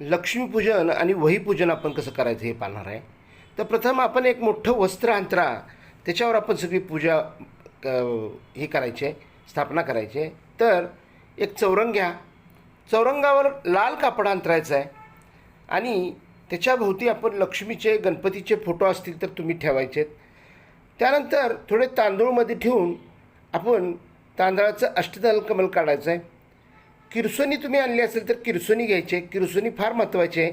लक्ष्मीपूजन आणि वहीपूजन आपण कसं करायचं हे पाहणार आहे. तर प्रथम आपण एक मोठं वस्त्र अंतरा त्याच्यावर आपण सगळी पूजा क- हे करायची आहे स्थापना करायची. आहे तर एक चौरंग घ्या. चौरंगावर लाल कापड अंतरायचं आहे आणि त्याच्याभोवती आपण लक्ष्मीचे गणपतीचे फोटो असतील तर तुम्ही ठेवायचे आहेत त्यानंतर थोडे तांदूळमध्ये ठेवून आपण तांदळाचं अष्टदल कमल काढायचं आहे. किरसोनी तुम्ही आणली असेल तर किरसोनी घ्यायचे किरसोनी फार महत्त्वाचे आहे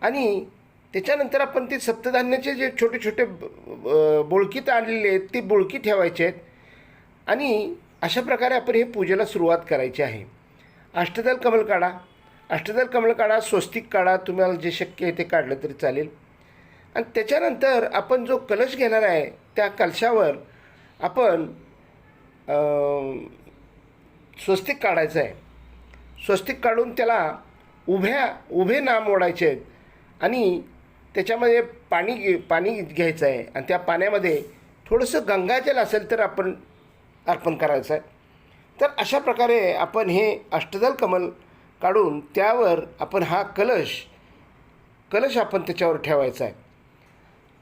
आणि त्याच्यानंतर आपण ते सप्तधान्याचे जे छोटे छोटे ब- बोळकीत आणलेले आहेत ते बोळकी ठेवायचे आहेत. आणि अशा प्रकारे आपण हे पूजेला सुरुवात करायची आहे. अष्टदल कमल काढा. अष्टदल कमल काढा स्वस्तिक काढा तुम्हाला जे शक्य आहे ते काढलं तरी चालेल. आणि त्याच्यानंतर आपण जो कलश घेणार आहे त्या कलशावर आपण स्वस्तिक काढायचं आहे. स्वस्तिक काढून त्याला उभ्या उभे नाम ओढायचे आहेत. आणि त्याच्यामध्ये पाणी घे पाणी घ्यायचं आहे. आणि त्या पाण्यामध्ये थोडंसं गंगाजल असेल तर आपण अर्पण करायचं आहे. तर अशा प्रकारे आपण हे अष्टदल कमल काढून त्यावर आपण हा कलश कलश आपण त्याच्यावर ठेवायचा आहे.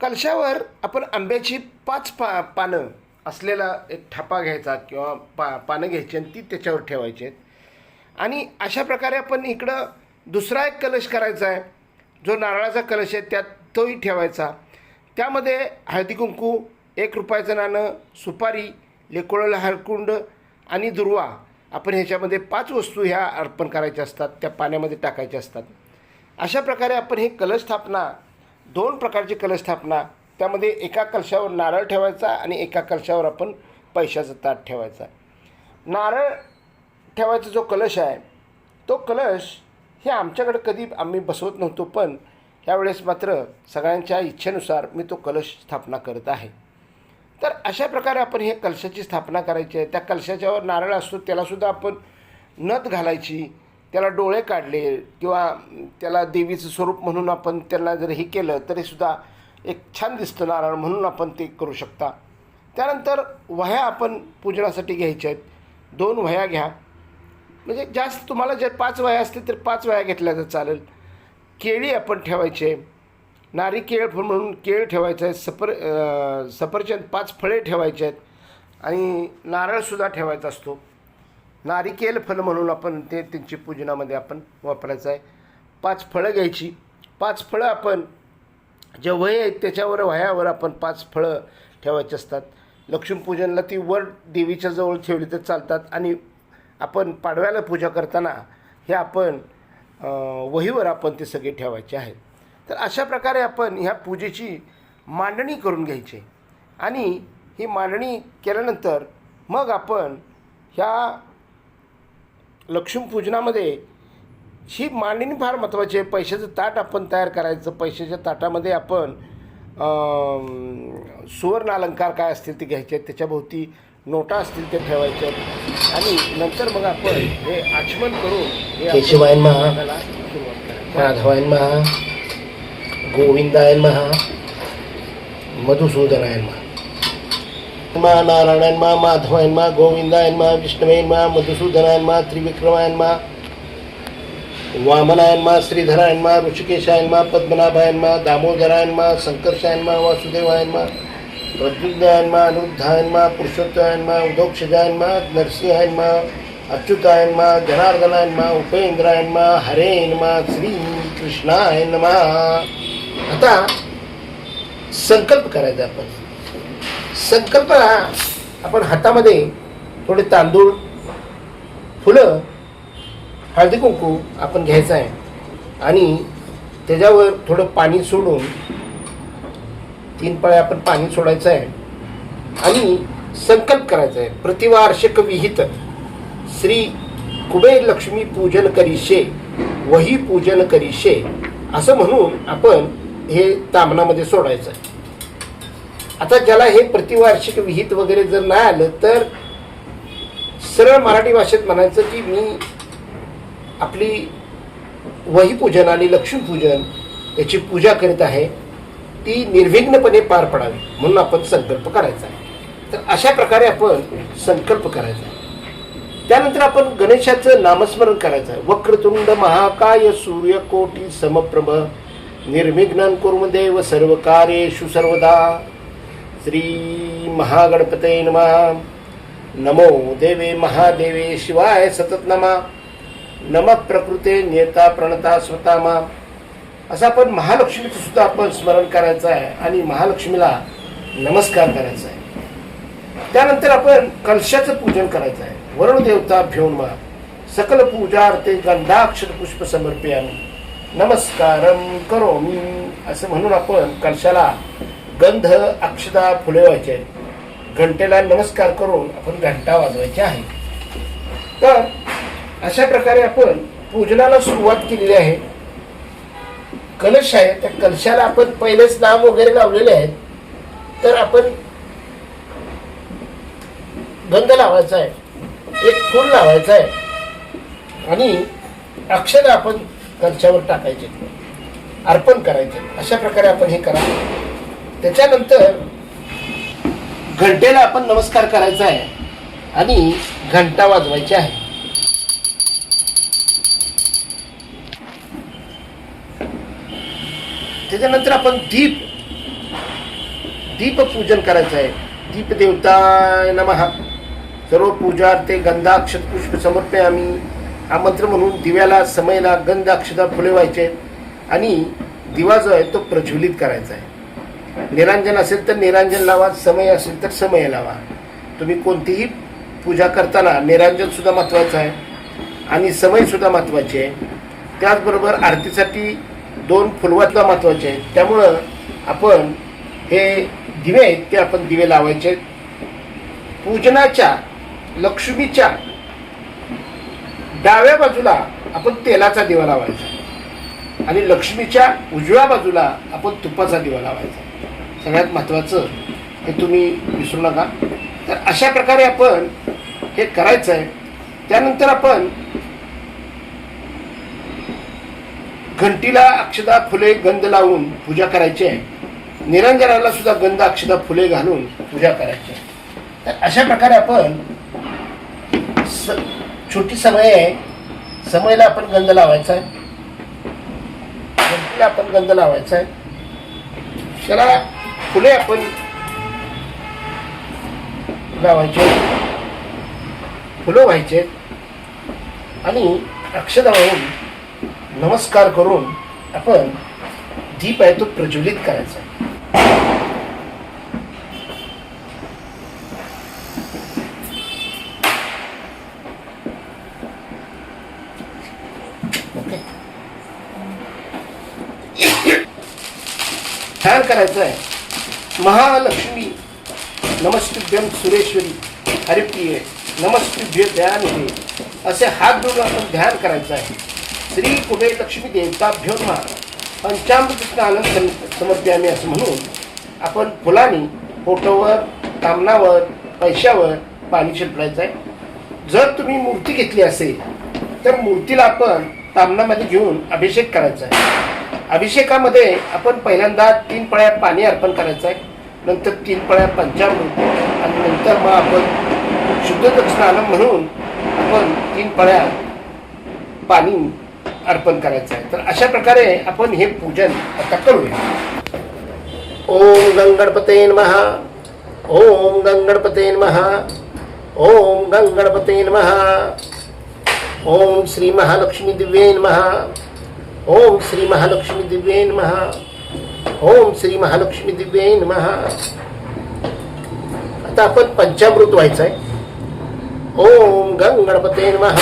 कलशावर आपण आंब्याची पाच पा पानं असलेला एक ठापा घ्यायचा किंवा पा पानं घ्यायची आणि ती त्याच्यावर ठेवायची आहेत. आणि अशा प्रकारे आपण इकडं दुसरा एक कलश करायचा आहे. जो नारळाचा कलश आहे त्यात तोही ठेवायचा. त्यामध्ये हळदी कुंकू एक रुपयाचं नाणं सुपारी लेकोळलं हरकुंड आणि दुर्वा आपण ह्याच्यामध्ये पाच वस्तू ह्या अर्पण करायच्या असतात त्या पाण्यामध्ये टाकायच्या असतात. अशा प्रकारे आपण हे कलश स्थापना दोन प्रकारची कलश स्थापना त्यामध्ये एका कलशावर नारळ ठेवायचा आणि एका कलशावर आपण पैशाचं ताट ठेवायचा. नारळ ठेवायचा जो कलश आहे तो कलश हे आमच्याकडे कधी आम्ही बसवत नव्हतो पण यावेळेस मात्र सगळ्यांच्या इच्छेनुसार मी तो कलश स्थापना करत आहे. तर अशा प्रकारे आपण हे कलशाची स्थापना करायची आहे. त्या कलशाच्यावर नारळ असतो त्यालासुद्धा आपण नथ घालायची त्याला डोळे काढले किंवा त्याला देवीचं स्वरूप म्हणून आपण त्यांना जर हे केलं तरीसुद्धा एक छान दिसतं नारळ म्हणून आपण ते करू शकता. त्यानंतर वह्या आपण पूजनासाठी घ्यायच्या आहेत. दोन वह्या घ्या. म्हणजे जास्त तुम्हाला जर पाच वह्या असतील तर पाच वह्या घेतल्या तर चालेल. केळी आपण ठेवायचे नारिकेळ केळ म्हणून केळ ठेवायचं आहे. सफर सफरचंद पाच फळे ठेवायचे आहेत. आणि नारळसुद्धा ठेवायचा असतो. नारिकेल फल म्हणून आपण ते त्यांची पूजनामध्ये आपण वापरायचं आहे. पाच फळं घ्यायची. पाच फळं आपण जे वय आहेत त्याच्यावर वह्यावर आपण पाच फळं ठेवायची असतात. लक्ष्मीपूजनला ती वर देवीच्या जवळ ठेवली तर चालतात. आणि आपण पाडव्याला पूजा करताना हे आपण वहीवर आपण ते सगळे ठेवायचे आहेत. तर अशा प्रकारे आपण ह्या पूजेची मांडणी करून घ्यायची. आणि ही मांडणी केल्यानंतर मग आपण ह्या लक्ष्मीपूजनामध्ये ही मांडणी फार महत्त्वाची आहे. पैशाचं ताट आपण तयार करायचं. पैशाच्या ताटामध्ये आपण सुवर्ण अलंकार काय असतील ते घ्यायचे आहेत. त्याच्याभोवती नोटा असतील ते ठेवायचे आहेत आणि नंतर मग आपण हे आचमन करून हे आपण केशवाय महा. माधवायन महा गोविंदायन महा मधुसूदनायन महा मा नारायणायन मा माधवायन मा गोविंदायन मा विष्णवेन मा मधुसूदनायन मा त्रिविक्रमायन मा वामनायन मा श्रीधरायन मा ऋषिकेशायन मा पद्मनाभायन मा दामोदरायन मा संकर्षायन मा वासुदेवायन मा प्रद्युम्नायन मा अनिरुद्धायन मा पुरुषोत्तायन मा उदोक्षजायन मा नरसिंहायन मा हरेन मा श्री कृष्णायन मा आता संकल्प करायचा आपण. संकल्प हा आपण हातामध्ये थोडे तांदूळ फुलं हळदी कुंकू आपण घ्यायचं आहे. आणि त्याच्यावर थोडं पाणी सोडून तीन पळे आपण पाणी सोडायचं आहे. आणि संकल्प करायचा आहे. प्रतिवार्षिक विहित. श्री कुबेर लक्ष्मी पूजन करीशे वही पूजन करीशे असं म्हणून आपण हे तामणामध्ये सोडायचं आहे. आता ज्याला हे प्रतिवार्षिक विहित वगैरे जर नाही आलं तर सरळ मराठी भाषेत म्हणायचं की मी आपली वही पूजन आणि लक्ष्मीपूजन याची पूजा करीत आहे. ती निर्विघ्नपणे पार पडावी म्हणून आपण संकल्प करायचा आहे. तर अशा प्रकारे आपण संकल्प करायचा आहे. त्यानंतर आपण गणेशाचं नामस्मरण करायचं आहे. वक्रतुंड महाकाय सूर्यकोटी समप्रभ निर्विघ्न कुर्मदेव सर्व कार्येषु सर्वदा. श्री महागणपते नमा. नमो देवे महादेवे शिवाय सतत नमा. नम प्रकृते नेता प्रणता स्वतामा असं आपण महालक्ष्मीचं सुद्धा आपण स्मरण करायचं आहे आणि महालक्ष्मीला नमस्कार करायचा आहे. त्यानंतर आपण कलशाचं पूजन करायचं आहे. वरुण देवता सकल मा सकल पूजार्थे गंधाक्षर पुष्प समर्पयामी. नमस्कारम करोमी. असं म्हणून आपण कलशाला गंध अक्षदा फुले व्हायचे आहेत. घंटेला नमस्कार करून आपण घंटा वाजवायची आहे. तर अशा प्रकारे आपण पूजनाला सुरुवात केलेली आहे. कलश आहे त्या कलशाला आपण पहिलेच नाम वगैरे लावलेले आहेत. तर आपण गंध लावायचा आहे एक फूल लावायचं आहे आणि अक्षर आपण कलशावर टाकायचे अर्पण करायचे. अशा प्रकारे आपण हे करा. त्याच्यानंतर घंटेला आपण नमस्कार करायचा आहे आणि घंटा वाजवायची आहे. त्याच्यानंतर आपण दीप दीपपूजन करायचं आहे. दीप देवताय नमहा सर्व ते गंधाक्षत पुष्प समर्पय आम्ही. आमंत्र म्हणून दिव्याला समयला गंध अक्षता फुले व्हायचे. आणि दिवा जो आहे तो प्रज्वलित करायचा आहे. निरांजन असेल तर निरांजन लावा समय असेल तर समय लावा. तुम्ही कोणतीही पूजा करताना निरांजन सुद्धा महत्त्वाचं आहे. आणि समयसुद्धा महत्त्वाची आहे. त्याचबरोबर आरतीसाठी दोन फुलवातला महत्त्वाचे आहेत. त्यामुळं आपण हे दिवे आहेत ते आपण दिवे लावायचे पूजनाच्या लक्ष्मीच्या डाव्या बाजूला आपण तेलाचा दिवा लावायचा. आणि लक्ष्मीच्या उजव्या बाजूला आपण तुपाचा दिवा लावायचा. सगळ्यात महत्त्वाचं हे तुम्ही विसरू नका. तर अशा प्रकारे आपण हे करायचं आहे त्यानंतर आपण घंटीला अक्षदा फुले गंध लावून पूजा करायची. आहे निरंजनाला सुद्धा गंध अक्षदा फुले घालून पूजा करायची. आहे तर अशा प्रकारे आपण स- छोटी समय आहे. समयला आपण गंध लावायचा आहे घंटीला आपण गंध लावायचा आहे त्याला फुले आपण लावायचे. फुलं व्हायचे. आणि अक्षदा वाहून नमस्कार करून आपण दीप आहे तो प्रज्वलित करायचा. ओके ध्यान करायचं आहे महालक्ष्मी. नमस्तुभ्यम सुरेश्वरी. हरिप्रिये नमस्तुभ्य ध्यान हे असे हात जोडून आपण ध्यान करायचं आहे श्री कुबे लक्ष्मी देवताभ्यो पंचामृत स्नान सम- समर्प्यामी असं म्हणून आपण फुलांनी फोटोवर कामनावर पैशावर पाणी शिंपडायचं आहे. जर तुम्ही मूर्ती घेतली असेल तर मूर्तीला आपण तामणामध्ये घेऊन अभिषेक करायचा आहे. अभिषेकामध्ये आपण पहिल्यांदा तीन पळ्या पाणी अर्पण करायचं आहे. नंतर तीन पळ्या पंचामृत आणि नंतर मग आपण शुद्ध स्नान म्हणून आपण तीन पळ्या पाणी अर्पण करायचं आहे. तर अशा प्रकारे आपण हे पूजन आता करूया. ओम गंगणपते महा ओम गंगणपते महा ओम गंगणपते महा ओम श्री महालक्ष्मी दिव्ये महा ओम श्री महालक्ष्मी दिव्ये महा ओम श्री महालक्ष्मी दिव्ये महा आता आपण पंचामृत व्हायचं आहे. ओम गंगणपते महा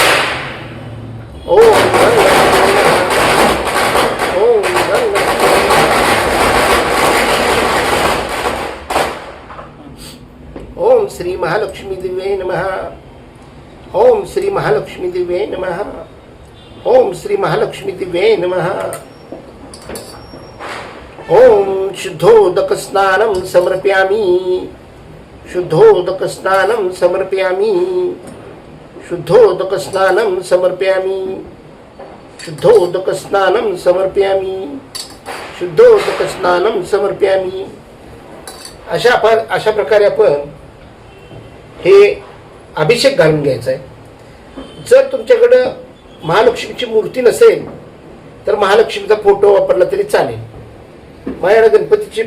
ओम गंग गणपते नमः ओम गंग गणपते नमः. ओम श्री महालक्ष्मी दिव्ये नमः। ओम श्री महालक्ष्मी दिव्ये नमः। ओम श्री महालक्ष्मी दिव्ये नमः। ओम शुद्धोदक स्नानं समर्पयामि। शुद्धोदक स्नानं समर्पयामि। शुद्धोदक स्नानं समर्पयामि। शुद्धोदक स्नानं समर्पयामि। शुद्धोदक स्नानं समर्पयामि। अशा प अशा प्रकारे आपण हे अभिषेक घालून घ्यायचा आहे जर तुमच्याकडं महालक्ष्मीची मूर्ती नसेल तर महालक्ष्मीचा फोटो वापरला तरी चालेल. माझ्याकडे गणपतीची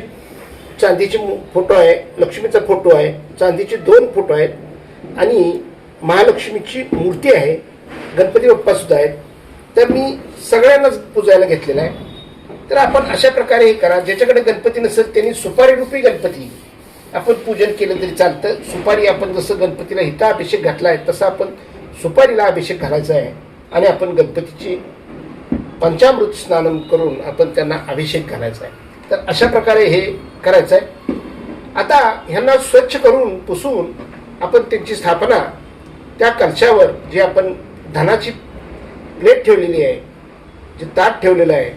चांदीची फोटो आहे लक्ष्मीचा फोटो आहे चांदीचे दोन फोटो आहेत आणि महालक्ष्मीची मूर्ती आहे गणपती बाप्पासुद्धा आहेत तर मी सगळ्यांनाच पूजायला घेतलेला आहे. तर आपण अशा प्रकारे हे करा ज्याच्याकडे गणपती नसेल त्यांनी सुपारी रूपी गणपती आपण पूजन केलं तरी चालतं. सुपारी आपण जसं गणपतीला हिता अभिषेक घातला आहे तसं आपण सुपारीला अभिषेक घालायचा आहे. आणि आपण गणपतीची पंचामृत स्नान करून आपण त्यांना अभिषेक घालायचा आहे. तर अशा प्रकारे हे करायचं आहे. आता ह्यांना स्वच्छ करून पुसून आपण त्यांची स्थापना त्या कलशावर जी आपण धनाची प्लेट ठेवलेली आहे जे ताट ठेवलेलं आहे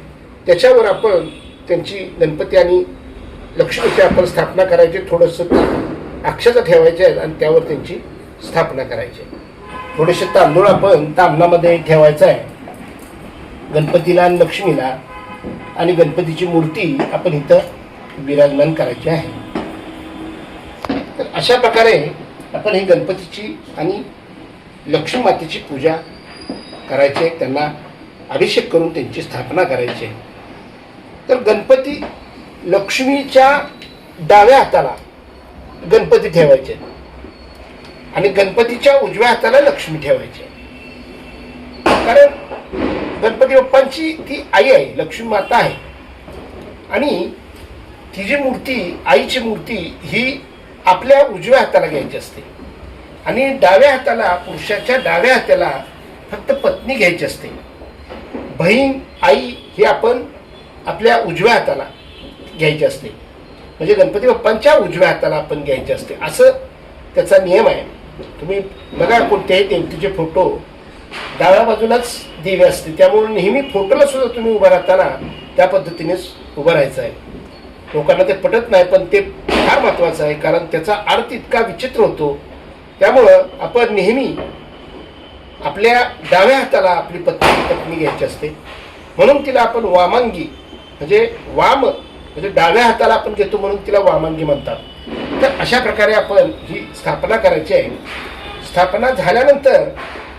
त्याच्यावर आपण त्यांची गणपती आणि लक्ष्मीची आपण स्थापना करायची थोडंसं अक्षता ठेवायचे आहेत आणि त्यावर त्यांची स्थापना करायची आहे. थोडेसे तांदूळ आपण तांबणामध्ये ठेवायचं आहे. गणपतीला आणि लक्ष्मीला आणि गणपतीची मूर्ती आपण इथं विराजमान करायची आहे. तर अशा प्रकारे आपण ही गणपतीची आणि लक्ष्मी मातेची पूजा करायची आहे. त्यांना अभिषेक करून त्यांची स्थापना करायची आहे. तर गणपती लक्ष्मीच्या डाव्या हाताला गणपती ठेवायचे. आणि गणपतीच्या उजव्या हाताला लक्ष्मी ठेवायची. कारण गणपती बाप्पांची ती आई आहे लक्ष्मी माता आहे. आणि ती जी मूर्ती आईची मूर्ती ही आपल्या उजव्या हाताला घ्यायची असते. आणि डाव्या हाताला पुरुषाच्या डाव्या हाताला फक्त पत्नी घ्यायची असते. बहीण आई ही आपण आपल्या उजव्या हाताला घ्यायची असते. म्हणजे गणपती बाप्पांच्या उजव्या हाताला आपण घ्यायचे असते. असं त्याचा नियम आहे. तुम्ही बघा कोणत्याही देवतीचे फोटो. डाव्या बाजूलाच दिवे असते. त्यामुळे नेहमी फोटोला सुद्धा तुम्ही उभा राहताना त्या पद्धतीनेच उभं राहायचं आहे. लोकांना ते पटत नाही पण ते फार महत्वाचं आहे. कारण त्याचा अर्थ इतका विचित्र होतो. त्यामुळं आपण नेहमी आपल्या डाव्या हाताला आपली पत्नी पत्नी घ्यायची असते. म्हणून तिला आपण वामांगी म्हणजे वाम म्हणजे डाव्या हाताला आपण घेतो म्हणून तिला वामांगी म्हणतात. तर अशा प्रकारे आपण ही स्थापना करायची आहे. स्थापना झाल्यानंतर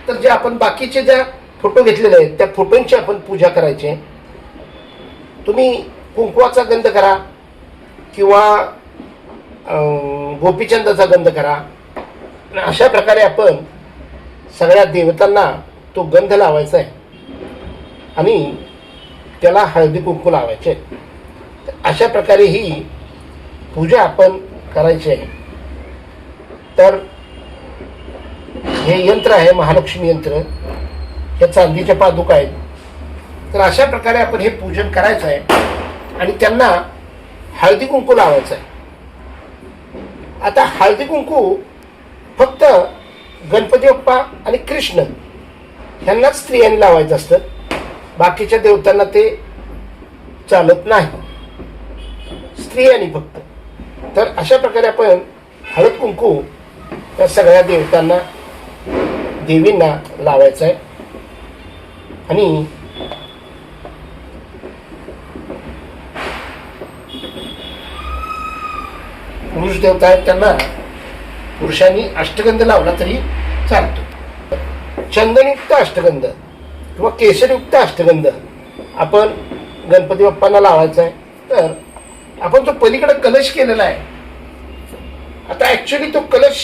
तर जे आपण बाकीचे ज्या फोटो घेतलेले आहेत त्या फोटोंची आपण पूजा करायची आहे. तुम्ही कुंकवाचा गंध करा किंवा गोपीचंदाचा गंध करा. अशा प्रकारे आपण सगळ्या देवतांना तो गंध लावायचा आहे. आणि त्याला हळदी कुंकू लावायचे आहे. अशा प्रकारे ही पूजा आपण करायची आहे. तर हे यंत्र आहे महालक्ष्मी यंत्र. हे चांदीच्या पादुका आहेत. तर अशा प्रकारे आपण हे पूजन करायचं आहे आणि त्यांना हळदी कुंकू लावायचं आहे. आता हळदी कुंकू फक्त गणपती बाप्पा आणि कृष्ण ह्यांनाच स्त्रियांनी लावायचं असतं. बाकीच्या देवतांना ते चालत नाही. स्त्रियांनी फक्त तर अशा प्रकारे आपण हळद कुंकू या सगळ्या देवतांना देवींना लावायचं आहे आणि पुरुष देवता आहेत त्यांना पुरुषांनी अष्टगंध लावला तरी चालतो. चंदनयुक्त अष्टगंध किंवा केशरयुक्त अष्टगंध आपण गणपती बाप्पांना लावायचा आहे तर आपण तो पलीकडे कलश केलेला आहे. आता ऍक्च्युली तो कलश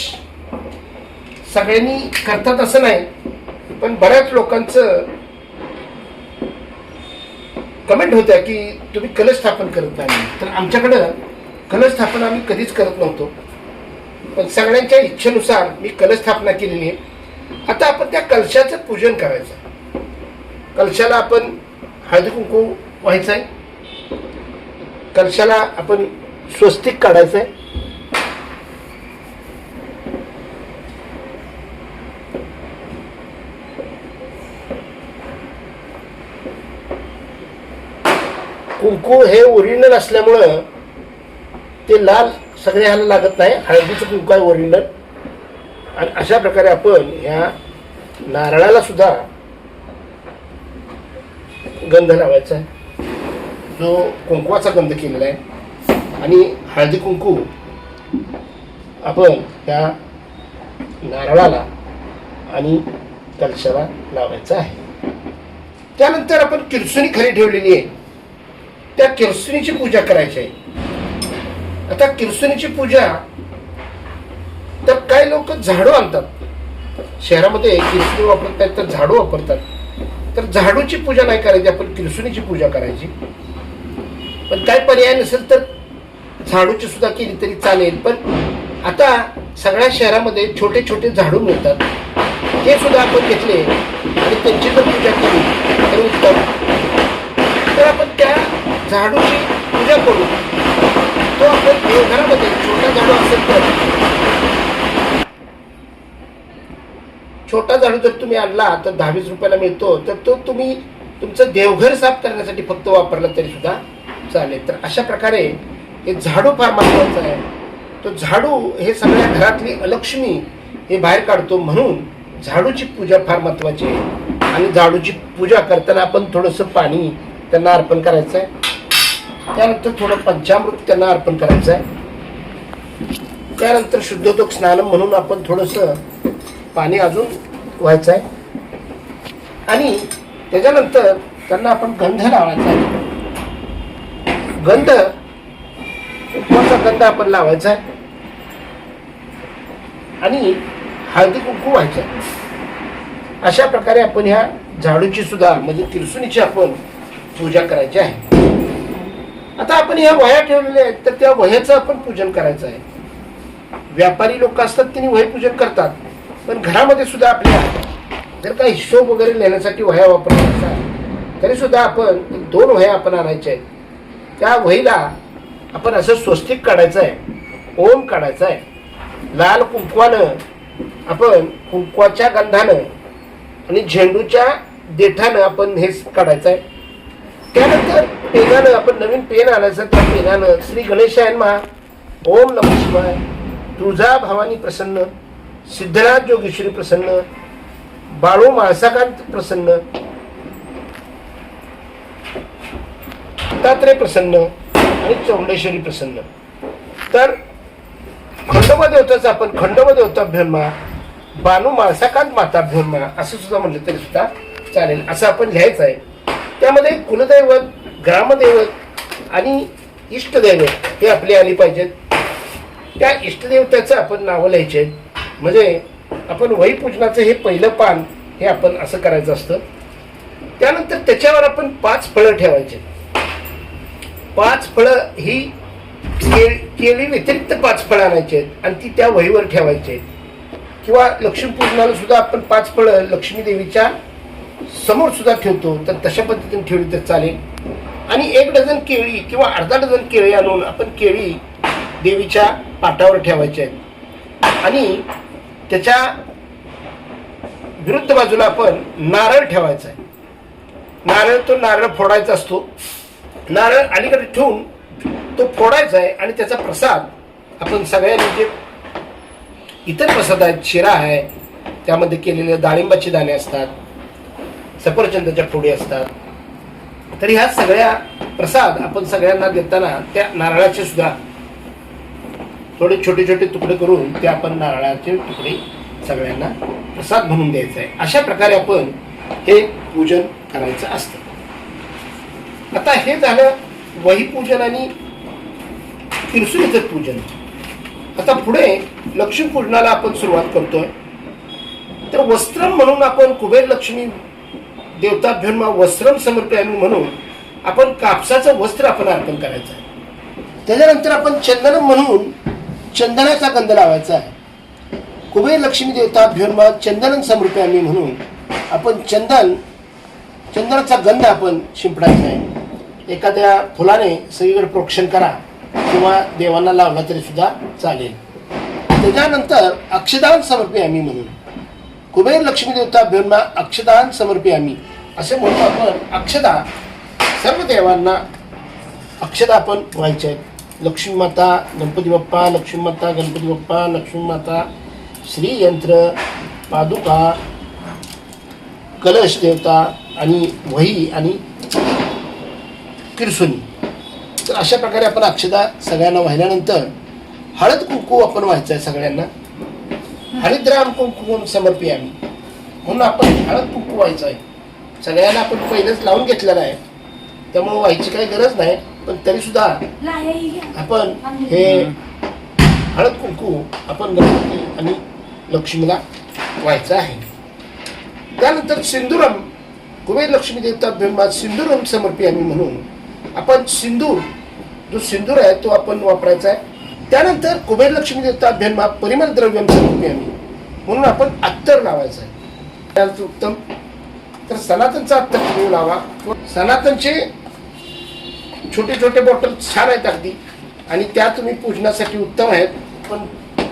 सगळ्यांनी करतात असं नाही पण बऱ्याच लोकांचं कमेंट होत्या की तुम्ही कलश स्थापन करत नाही. तर आमच्याकडं कलश स्थापन आम्ही कधीच करत नव्हतो. पण सगळ्यांच्या इच्छेनुसार मी कलश स्थापना केलेली आहे. आता आपण त्या कलशाचं पूजन करायचं. कलशाला आपण हळदी कुंकू व्हायचं आहे कलशाला आपण स्वस्तिक काढायचं आहे कुंकू हे ओरिजिनल असल्यामुळं ते लाल सगळे ह्याला लागत नाही. हळदीचं कुंकू आहे ओरिजिनल. आणि अशा प्रकारे आपण ह्या नारळाला सुद्धा गंध लावायचा आहे. जो कुंकवाचा गंध केलेला आहे आणि हळदी कुंकू. आपण त्या नारळाला आणि कलशाला लावायचा आहे. त्यानंतर आपण किरसुनी खाली ठेवलेली आहे. त्या किरसुनीची पूजा करायची आहे. आता किरसुनीची पूजा तर काही लोक झाडू आणतात. शहरामध्ये किरसुनी वापरतात तर झाडू वापरतात. तर झाडूची पूजा नाही करायची आपण किरसुनीची पूजा करायची. पण काय पर्याय नसेल तर झाडूची सुद्धा केली तरी चालेल. पण आता सगळ्या शहरामध्ये छोटे छोटे झाडू मिळतात. ते सुद्धा आपण घेतले आणि त्यांची जर पूजा केली. तर उत्तम. तर आपण त्या झाडूची पूजा करू. तो आपण देवघरामध्ये छोटा झाडू असेल तर. छोटा झाडू जर तुम्ही आणला तर दहा वीस रुपयाला मिळतो. तर तो तुम्ही तुमचं देवघर साफ करण्यासाठी फक्त वापरला तरी सुद्धा चालेल. तर अशा प्रकारे हे झाडू फार महत्वाचं आहे. तो झाडू हे सगळ्या घरातली अलक्ष्मी हे बाहेर काढतो म्हणून झाडूची पूजा फार महत्वाची आहे. आणि झाडूची पूजा करताना आपण थोडंसं पाणी त्यांना अर्पण करायचं आहे. त्यानंतर थोडं पंचामृत त्यांना अर्पण करायचं आहे. त्यानंतर शुद्धोदक स्नान म्हणून आपण थोडंसं पाणी अजून व्हायचं आहे. आणि त्याच्यानंतर त्यांना आपण गंध लावायचा आहे. गंध. उपमाचा गंध आपण लावायचा आहे. आणि हळदी कुंकू व्हायचं आहे. अशा प्रकारे आपण ह्या झाडूची सुद्धा म्हणजे तिरसुनीची आपण पूजा करायची आहे. आता आपण ह्या वह्या ठेवलेल्या आहेत तर त्या वह्याचं आपण पूजन करायचं आहे. व्यापारी लोक असतात त्यांनी वही पूजन करतात. पण घरामध्ये सुद्धा आपल्या जर काही हिशोब वगैरे लिहिण्यासाठी वह्या वापरायच्या तरी सुद्धा आपण दोन वह्या आपण आणायच्या आहेत. त्या वहीला आपण असं स्वस्तिक काढायचं आहे ओम काढायचा आहे लाल कुंकवानं आपण कुंकवाच्या गंधानं आणि झेंडूच्या देठानं आपण हे काढायचं आहे त्यानंतर पेनानं आपण नवीन पेन आणायचं त्या पेनानं श्री गणेशायन महा ओम नम शिवाय तुझा भावानी प्रसन्न सिद्धनाथ जोगेश्वरी प्रसन्न बाळू माळसाकांत प्रसन्न दत्तात्रय प्रसन्न आणि चौंडेश्वरी प्रसन्न. तर खंडोबा देवताचा आपण खंडोबा देवता भ्योन्मा बानू माळसाकांत माता भ्योन्मा असं सुद्धा म्हटलं तरी सुद्धा चालेल. असं आपण लिहायचं आहे. त्यामध्ये कुलदैवत ग्रामदैवत आणि इष्टदैवत हे आपली आली पाहिजेत. त्या इष्टदेवताचं आपण नावं लिहायचे आहेत. म्हणजे आपण वहीपूजनाचं हे पहिलं पान हे आपण असं करायचं असतं. त्यानंतर त्याच्यावर आपण पाच फळं ठेवायचे पाच फळं ही केळी केळी व्यतिरिक्त पाच फळं आणायची आहेत. आणि ती त्या वहीवर ठेवायची आहेत. किंवा लक्ष्मीपूजनाला सुद्धा आपण पाच फळं लक्ष्मीदेवीच्या समोर सुद्धा ठेवतो. तर तशा पद्धतीने ठेवली तर चालेल. आणि एक डझन केळी किंवा अर्धा डझन केळी आणून आपण केळी देवीच्या पाटावर ठेवायच्या आहेत. आणि त्याच्या विरुद्ध बाजूला आपण नारळ ठेवायचा आहे. नारळ तो नारळ फोडायचा असतो. नारळ अलीकडे ठेवून तो फोडायचा आहे आणि त्याचा प्रसाद आपण सगळ्यांनी जे इतर प्रसाद आहेत शिरा आहे त्यामध्ये केलेले डाळिंबाचे दाणे असतात सफरचंदाच्या फोडी असतात. तर ह्या सगळ्या प्रसाद आपण सगळ्यांना देताना त्या नारळाचे सुद्धा थोडे छोटे छोटे तुकडे करून ते आपण नारळाचे तुकडे सगळ्यांना प्रसाद म्हणून द्यायचा आहे. अशा प्रकारे आपण हे पूजन करायचं असतं. आता हे झालं वहीपूजन आणि तिरसुरीचं पूजन. आता पुढे लक्ष्मीपूजनाला आपण सुरुवात करतोय. तर वस्त्रम म्हणून आपण कुबेर लक्ष्मी देवताभ्यन्मा वस्त्रम समर्पयामी म्हणून आपण कापसाचं वस्त्र आपण अर्पण करायचं आहे. त्याच्यानंतर आपण चंदनम म्हणून चंदनाचा गंध लावायचा आहे. कुबेर लक्ष्मी देवता भ्योन्मा चंदन समृपयामी म्हणून आपण चंदन चंदनाचा गंध आपण शिंपडायचा आहे. एखाद्या फुलाने सगळीकडे प्रोक्षण करा किंवा देवांना लावला तरी सुद्धा चालेल. त्याच्यानंतर अक्षदान समर्पयामी म्हणून. कुबेर लक्ष्मी देवता ब्रह्मा अक्षदान समर्पयामी असे म्हणतो आपण अक्षदा सर्व देवांना अक्षदा आपण व्हायचे आहेत. लक्ष्मी माता गणपती बाप्पा लक्ष्मी माता गणपती बाप्पा लक्ष्मी माता श्रीयंत्र पादुका कलश देवता आणि वही आणि किरसुनी. तर अशा प्रकारे आपण अक्षदा सगळ्यांना वाहिल्यानंतर हळद कुंकू आपण व्हायचं आहे सगळ्यांना. हरिद्राम कुंकू समर्पी आम्ही. म्हणून आपण हळद कुंकू व्हायचं आहे सगळ्यांना आपण पहिलेच लावून घेतलेलं आहे. त्यामुळे व्हायची काही गरज नाही पण तरी सुद्धा आपण हे हळद कुंकू आपण गणपती आणि लक्ष्मीला व्हायचं आहे. त्यानंतर सिंधुरम कुबेर लक्ष्मी देवता बिंबात समर्पी आम्ही म्हणून आपण सिंदूर जो सिंदूर आहे तो आपण वापरायचा आहे. त्यानंतर कुबेर लक्ष्मी देवता अभ्यन्मा परिमल द्रव्यम समर्पयामी म्हणून आपण अत्तर लावायचं आहे. त्यानंतर उत्तम. तर सनातनचा अत्तर तुम्ही लावा. सनातनचे छोटे छोटे बॉटल छान आहेत अगदी. आणि त्या तुम्ही पूजनासाठी उत्तम आहेत. पण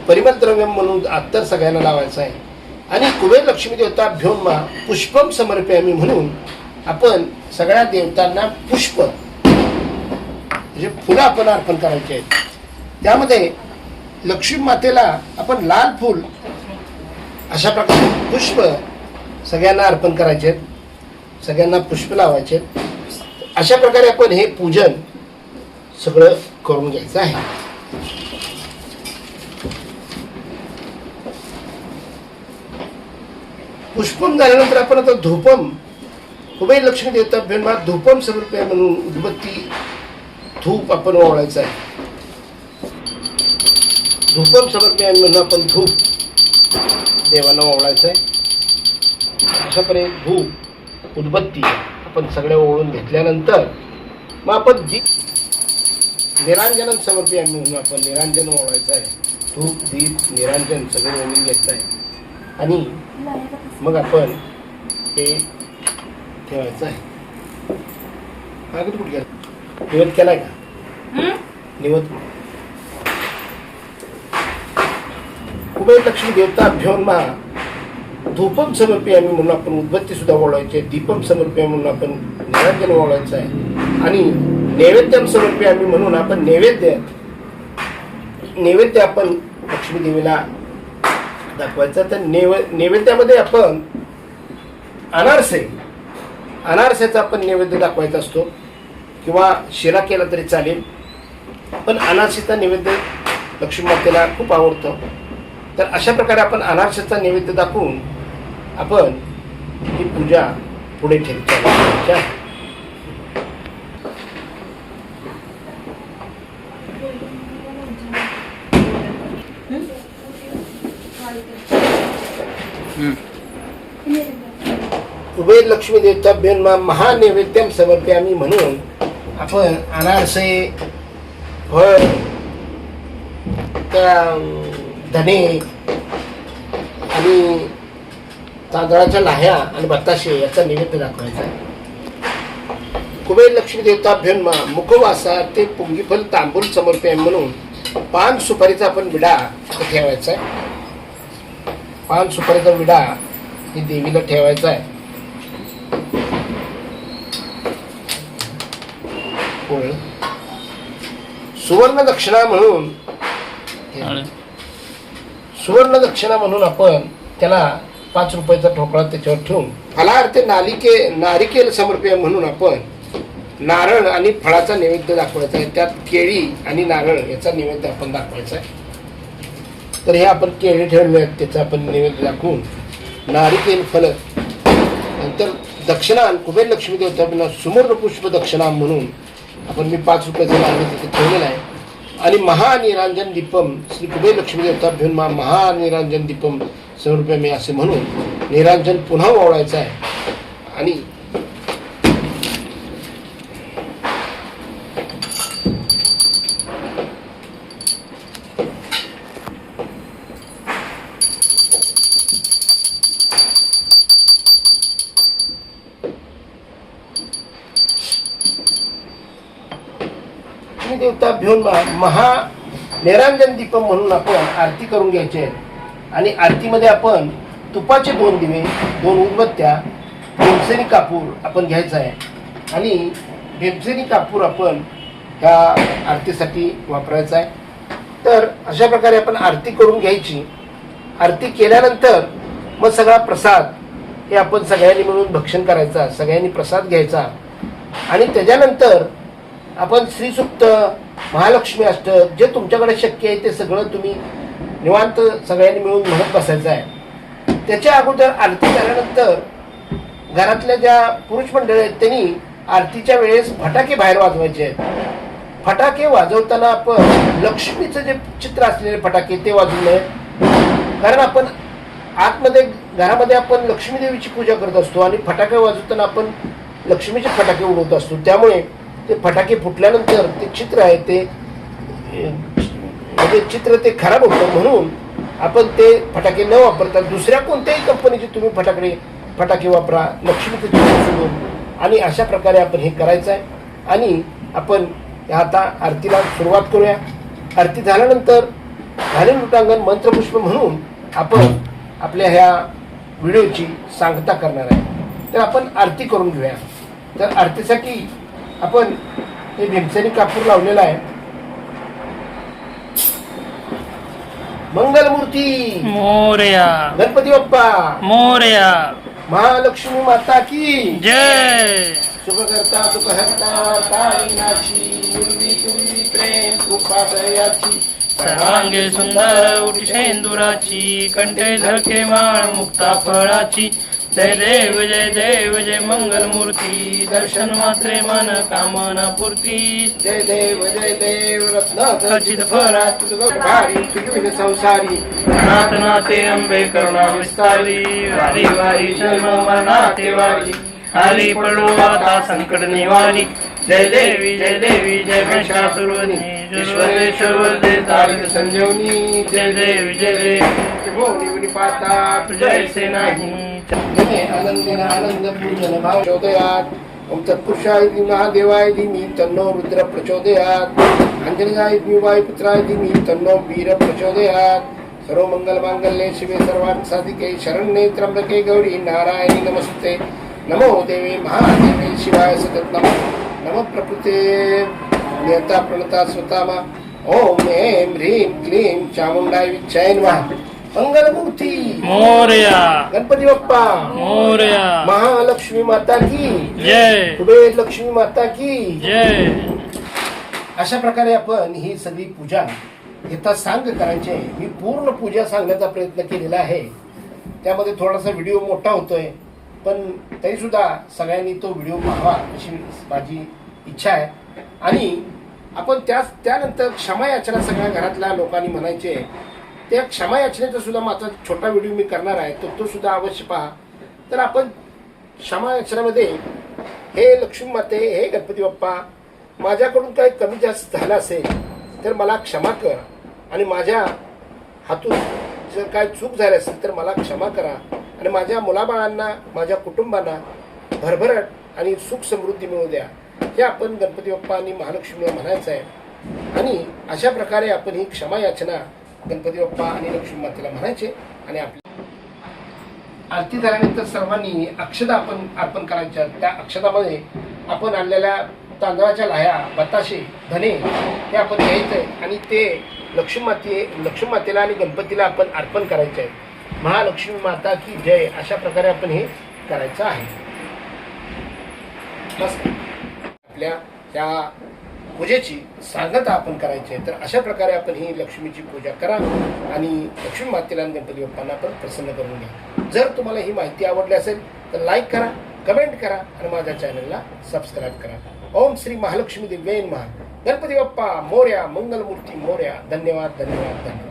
परिमल द्रव्यम म्हणून अत्तर सगळ्यांना लावायचं आहे. आणि कुबेर लक्ष्मी देवता भ्योमा पुष्पम समर्पयामी म्हणून आपण सगळ्या देवतांना पुष्प म्हणजे फुलं आपण अर्पण करायची आहेत. त्यामध्ये लक्ष्मी मातेला आपण लाल फूल अशा प्रकारे पुष्प सगळ्यांना अर्पण करायचे आहेत. सगळ्यांना पुष्प लावायचे अशा प्रकारे आपण हे पूजन सगळं करून घ्यायचं आहे. पुष्पम झाल्यानंतर आपण आता धूपम. उभय लक्ष्मी देवता धूपम समर्पया म्हणून उदबत्ती धूप आपण ओवाळायचं आहे. धूपम समर्पया म्हणून आपण धूप देवांना ओवाळायचं आहे. अशा धूप उदबत्ती आपण सगळ्या ओळून घेतल्यानंतर मग आपण जी निरांजन समर्पया म्हणून आपण निरांजन ओळायचं आहे. धूप दीप निरांजन सगळं ओळून घ्यायचं आहे. आणि मग आपण ते ठेवायचं आहे. कुठे निवत केलाय का? निवत. कुबेर लक्ष्मी देवता भ्योन्मा धूपम समर्पयामी म्हणून आपण उदबत्ती सुद्धा ओळायची दीपम समर्पया म्हणून आपण निरांजन ओळायचं आहे. आणि नैवेद्यम समर्पयामी म्हणून आपण नैवेद्य नैवेद्य आपण लक्ष्मी देवीला दाखवायचं. तर नैव नैवेद्यामध्ये आपण अनारसे अनारसेचा आपण नैवेद्य दाखवायचा असतो. किंवा शिरा केला तरी चालेल. पण अनारसेचा नैवेद्य लक्ष्मी मातेला खूप आवडतो. तर अशा प्रकारे आपण अनारसेचा नैवेद्य दाखवून आपण ही पूजा पुढे आहे. कुबेर लक्ष्मी देवताभ्यन्मा महानैवेद्यम समर्प्यामी म्हणून आपण अनारसे फळ त्या धने आणि तांदळाच्या लाह्या आणि बताशे याचा नैवेद्य दाखवायचा कुबेर लक्ष्मी देवताभ्यन्मा मुखवासा ते पुंगीफल तांबूल समर्पय म्हणून पान सुपारीचा आपण विडा ठेवायचा आहे. पान सुपारीचा विडा ही देवीला ठेवायचा आहे. होय. सुवर्ण दक्षिणा म्हणून सुवर्ण दक्षिणा म्हणून आपण त्याला पाच रुपयाचा ठोकळा त्याच्यावर ठेवून फलार्थ नालिके नारिकेल समर्पय म्हणून आपण नारळ आणि फळाचा नैवेद्य दाखवायचा आहे. त्यात केळी आणि नारळ याचा नैवेद्य आपण दाखवायचा आहे. तर हे आपण केळी ठेवले आहेत त्याचा आपण नैवेद्य दाखवून. नारिकेल फल नंतर दक्षिणा कुबेर लक्ष्मी देवता सुमर्ण पुष्प दक्षिणा म्हणून आपण मी पाच रुपयाचं नारळ तिथे ठेवलेलं आहे. आणि महानिरांजन दीपम श्री कुबेर लक्ष्मी देवता भीमा महानिरांजन दीपम समर्पय मी असे म्हणून निरांजन पुन्हा ओवळायचं आहे. आणि लक्ष्मी देवता घेऊन महा निरांजन दीप म्हणून आपण आरती करून घ्यायची आहे. आणि आरतीमध्ये आपण तुपाचे दोन दिवे दोन उदबत्त्या भेमसेनी कापूर आपण घ्यायचा आहे. आणि भेमसेनी कापूर आपण ह्या आरतीसाठी वापरायचा आहे. तर अशा प्रकारे आपण आरती करून घ्यायची. आरती केल्यानंतर मग सगळा प्रसाद हे आपण सगळ्यांनी मिळून भक्षण करायचा सगळ्यांनी प्रसाद घ्यायचा. आणि त्याच्यानंतर आपण श्रीसुक्त महालक्ष्मी अष्टक जे तुमच्याकडे शक्य आहे ते सगळं तुम्ही निवांत सगळ्यांनी मिळून म्हणत बसायचं आहे. त्याच्या अगोदर आरती झाल्यानंतर घरातल्या ज्या पुरुष मंडळी आहेत त्यांनी आरतीच्या वेळेस फटाके बाहेर वाजवायचे आहेत. फटाके वाजवताना आपण लक्ष्मीचं जे चित्र असलेले फटाके ते वाजवू नये. कारण आपण आतमध्ये घरामध्ये आपण लक्ष्मीदेवीची पूजा करत असतो आणि फटाके वाजवताना आपण लक्ष्मीचे फटाके उडवत असतो. त्यामुळे ते फटाके फुटल्यानंतर ते चित्र आहे ते म्हणजे चित्र ते खराब होतं. म्हणून आपण ते फटाके न वापरता दुसऱ्या कोणत्याही कंपनीचे तुम्ही फटाकडे फटाके वापरा लक्ष्मीचं चित्र सोडून. आणि अशा प्रकारे आपण हे करायचं आहे. आणि आपण आता आरतीला सुरुवात करूया. आरती झाल्यानंतर घालीन लुटांगण मंत्रपुष्प म्हणून आपण आपल्या ह्या व्हिडिओची सांगता करणार आहे. तर आपण आरती करून घेऊया. तर आरतीसाठी आपण हे भीमसेनी कापूर लावलेला आहे. मंगलमूर्ती. मोरया. गणपती बाप्पा. मोरया. महालक्ष्मी माता की. जय. शुभकर्ता सुखहर्ता तारीनाची मुरली तुरली प्रेम कृपा दयाची सर्वांगे सुंदर उठी शेंदुराची कंठे झळके माळ मुक्ता फळाची. जय देव जय देव जय मंगल मूर्ती दर्शन मात्रे मन कामना पूर्ती। जय देव जय देव रत्न खचित फरा भारी तुझी संसारी। नाथ नाते अंबे करुणा विस्तारी। वारी वारी जन्म मरणाते वारी। हरी पडो आता संकट निवारी। जय देवी जय देवी जय महिषासुरवनी विश्वरेश्वर दे तारिक संजीवनी जय देवी जय देवी। पाता जय से नाही। ओम तत्पुरुषाय धीमहि महादेवाय धीमी तन्नो रुद्र प्रचोदयात अंजनाय धीमहि वायुपुत्राय धीमी तन्नो वीर प्रचोदयात सर्व मंगल मांगल्ये शिवे सर्वार्थ साधिके शरण्ये त्र्यंबके गौरी नारायणी नमस्ते। नमो देवे महादेवे शिवाय सतत नम। नम प्रकृते। नियता प्रणता स्वतामा ओम ऐं ह्रीं क्लीं चामुंडाय विच्छाय नमः। मंगलमूर्ती मोरया गणपती बाप्पा मोरया महालक्ष्मी माता की जय. कुबेर लक्ष्मी माता की. जय. अशा प्रकारे आपण ही सगळी पूजा येता सांग करायचे. मी पूर्ण पूजा सांगण्याचा प्रयत्न केलेला आहे. त्यामध्ये थोडासा व्हिडिओ मोठा होतोय. पण तरी सुद्धा सगळ्यांनी तो व्हिडिओ पाहावा अशी माझी इच्छा आहे. आणि आपण त्या त्यानंतर क्षमा याचना सगळ्या घरातल्या लोकांनी म्हणायचे त्या क्षमा याचनेचा सुद्धा माझा छोटा व्हिडिओ मी करणार आहे तो तो सुद्धा अवश्य पहा. तर आपण क्षमा याचनामध्ये हे लक्ष्मी माते हे गणपती बाप्पा माझ्याकडून काही कमी जास्त झालं असेल तर मला क्षमा कर. आणि माझ्या हातून जर काय चूक झाली असेल तर मला क्षमा करा. आणि माझ्या मुलाबाळांना माझ्या कुटुंबांना भरभराट आणि सुख समृद्धी मिळू द्या. हे आपण गणपती बाप्पा आणि महालक्ष्मीला म्हणायचं आहे. आणि अशा प्रकारे आपण ही क्षमा याचना गणपती बाप्पा आणि लक्ष्मी मातेला म्हणायचे आणि आपली आरती झाल्यानंतर सर्वांनी अक्षता आपण अर्पण करायच्या. त्या अक्षतामध्ये आपण आणलेल्या तांदळाच्या लाह्या बताशे धने हे आपण घ्यायचंय आणि ते लक्ष्मी माते लक्ष्मी मातेला आणि गणपतीला आपण अर्पण करायचं. आहे महालक्ष्मी माता की जय अशा प्रकारे आपण हे करायचं आहे. बस. आपल्या त्या पूजेची सांगता आपण करायची आहे तर अशा प्रकारे आपण ही लक्ष्मीची पूजा करा आणि लक्ष्मी मातेला आणि गणपती बाप्पांना आपण प्रसन्न करून घ्या. जर तुम्हाला ही माहिती आवडली असेल तर लाईक करा कमेंट करा आणि माझ्या चॅनलला सबस्क्राईब करा. ओम श्री महालक्ष्मी देवेन महा गणपती बाप्पा मोर्या मंगलमूर्ती मोर्या. धन्यवाद धन्यवाद धन्यवाद.